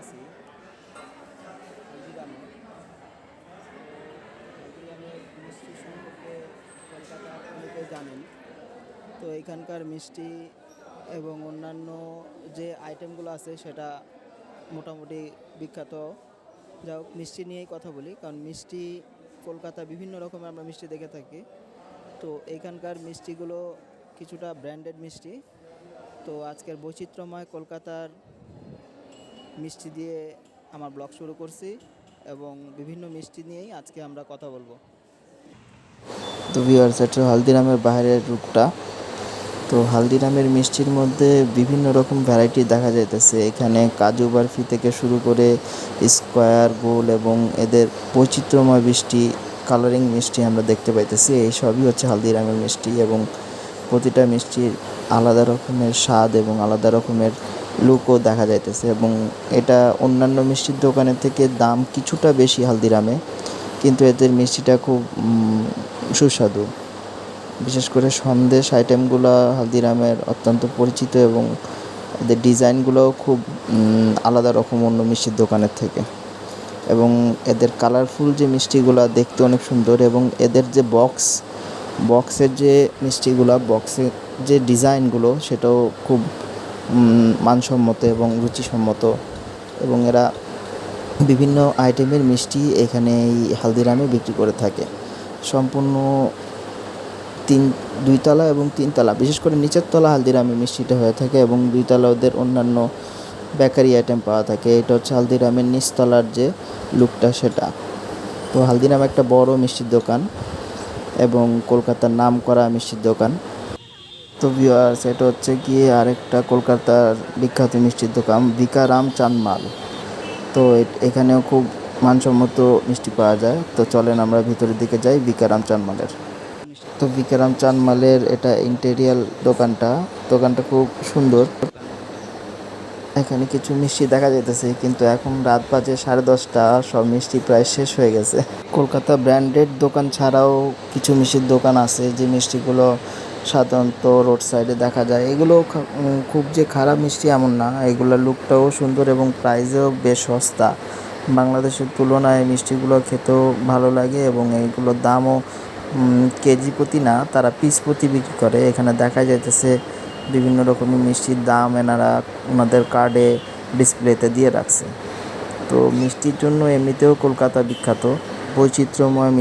আছি। হলদিরামে হলদিরামের মিষ্টি সম্পর্কে কলকাতা অনেকেই জানেন। তো এখানকার মিষ্টি এবং অন্যান্য যে আইটেমগুলো আছে সেটা মোটামুটি বিখ্যাত। যা হোক, মিষ্টি নিয়েই কথা বলি, কারণ মিষ্টি কলকাতা বিভিন্ন রকমের আমরা মিষ্টি দেখে থাকি। তো এখানকার মিষ্টিগুলো কিছুটা ব্র্যান্ডেড মিষ্টি। তো আজকের বৈচিত্র্যময় কলকাতার মিষ্টি দিয়ে আমার ব্লগ শুরু করছি এবং বিভিন্ন মিষ্টি নিয়েই আজকে আমরা কথা বলব। তো ভিউয়ার্স এটা হালদিরামের বাইরের রূপটা। তো হালদিরামের মিষ্টির মধ্যে বিভিন্ন রকম ভ্যারাইটি দেখা যাইতেছে। এখানে কাজু বরফি থেকে শুরু করে স্কোয়ার গোল এবং এদের বৈচিত্র্যময় মিষ্টি কালারিং মিষ্টি আমরা দেখতে পাইতেছি। এই সবই হচ্ছে হালদিরামের মিষ্টি এবং প্রতিটা মিষ্টির আলাদা রকমের স্বাদ এবং আলাদা রকমের লুকও দেখা যাইতেছে এবং এটা অন্যান্য মিষ্টির দোকানের থেকে দাম কিছুটা বেশি হালদিরামে, কিন্তু এদের মিষ্টিটা খুব সুস্বাদু। বিশেষ করে সন্দেশ আইটেমগুলো হালদিরামের অত্যন্ত পরিচিত এবং এদের ডিজাইনগুলোও খুব আলাদা রকম অন্য মিষ্টির দোকানের থেকে। এবং এদের কালারফুল যে মিষ্টিগুলো দেখতে অনেক সুন্দর এবং এদের যে বক্স, বক্সের যে মিষ্টিগুলো, বক্সের যে ডিজাইনগুলো সেটাও খুব মানসম্মত এবং রুচিসম্মত এবং এরা বিভিন্ন আইটেমের মিষ্টি এখানে এই হালদিরামে বিক্রি করে থাকে। সম্পূর্ণ তিন, দুইতলা এবং তিনতলা, বিশেষ করে নিচের তলা হালদিরামে মিষ্টিটা হয়ে থাকে এবং দুইতলা ওদের অন্যান্য বেকারি আইটেম পাওয়া থাকে। এটা হচ্ছে হালদিরামের নিচতলার যে লুকটা সেটা। তো হালদিরাম একটা বড় মিষ্টির দোকান এবং কলকাতার নাম করা মিষ্টির দোকান। তো ভিউয়ার্স এটা হচ্ছে গিয়ে আরেকটা কলকাতার বিখ্যাত মিষ্টির দোকান বিকারাম চানমাল। তো এখানেও খুব মানসম্মত মিষ্টি পাওয়া যায়। তো চলেন আমরা ভিতরের দিকে যাই বিকারাম চানমালের। তো বিকারাম চানমালের এটা ইন্টেরিয়াল দোকানটা দোকানটা খুব সুন্দর। এখানে কিছু মিষ্টি দেখা যাইতেছে, কিন্তু এখন রাত বাজে সাড়ে দশটা, সব মিষ্টি প্রায় শেষ হয়ে গেছে। কলকাতা ব্র্যান্ডেড দোকান ছাড়াও কিছু মিষ্টির দোকান আছে, যে মিষ্টিগুলো সাধারণত রোড সাইডে দেখা যায়। এগুলো খুব যে খারাপ মিষ্টি এমন না। এগুলোর লুকটাও সুন্দর এবং প্রাইসেও বেশ সস্তা। বাংলাদেশের তুলনায় মিষ্টিগুলো খেতেও ভালো লাগে এবং এইগুলোর দামও কেজি প্রতি না, তারা পিস প্রতি বিক্রি করে। এখানে দেখা যাইতেছে বিভিন্ন রকমের মিষ্টির দাম এনারা ওনাদের কার্ডে ডিসপ্লেতে দিয়ে রাখছে। তো মিষ্টির জন্য এমনিতেও কলকাতা বিখ্যাত। বৈচিত্র্যময়